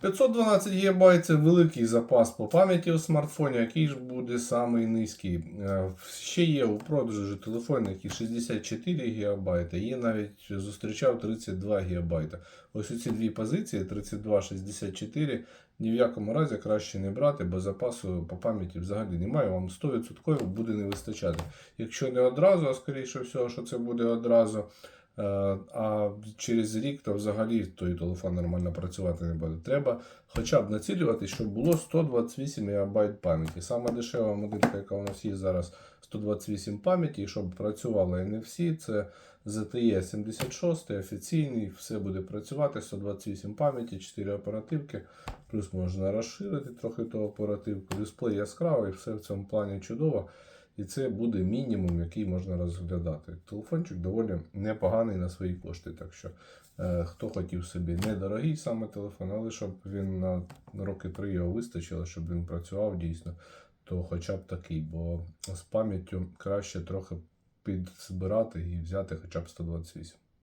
512 ГБ це великий запас по пам'яті у смартфоні, який ж буде самий низький. Е, Ще є у продажу телефони, які 64 ГБ, є навіть зустрічав 32 ГБ. Ось ці дві позиції 32-64 ні в якому разі краще не брати, бо запасу по пам'яті взагалі немає, вам 100% буде не вистачати. Якщо не одразу, а скоріше всього, що це буде одразу. Е, А через рік то взагалі той телефон нормально працювати не буде. Треба хоча б націлювати, щоб було 128 МБ пам'яті. Саме дешева моделька, яка у нас є зараз 128 пам'яті, щоб працювало NFC, це ZTE 76 офіційний, все буде працювати, 128 пам'яті, 4 оперативки, плюс можна розширити трохи ту оперативку, дисплей яскравий, все в цьому плані чудово. І це буде мінімум, який можна розглядати. Телефончик доволі непоганий на свої кошти. Так що, е, хто хотів собі недорогий саме телефон, але щоб він на роки три його вистачило, щоб він працював дійсно, то хоча б такий, бо з пам'яттю краще трохи підзбирати і взяти хоча б 128.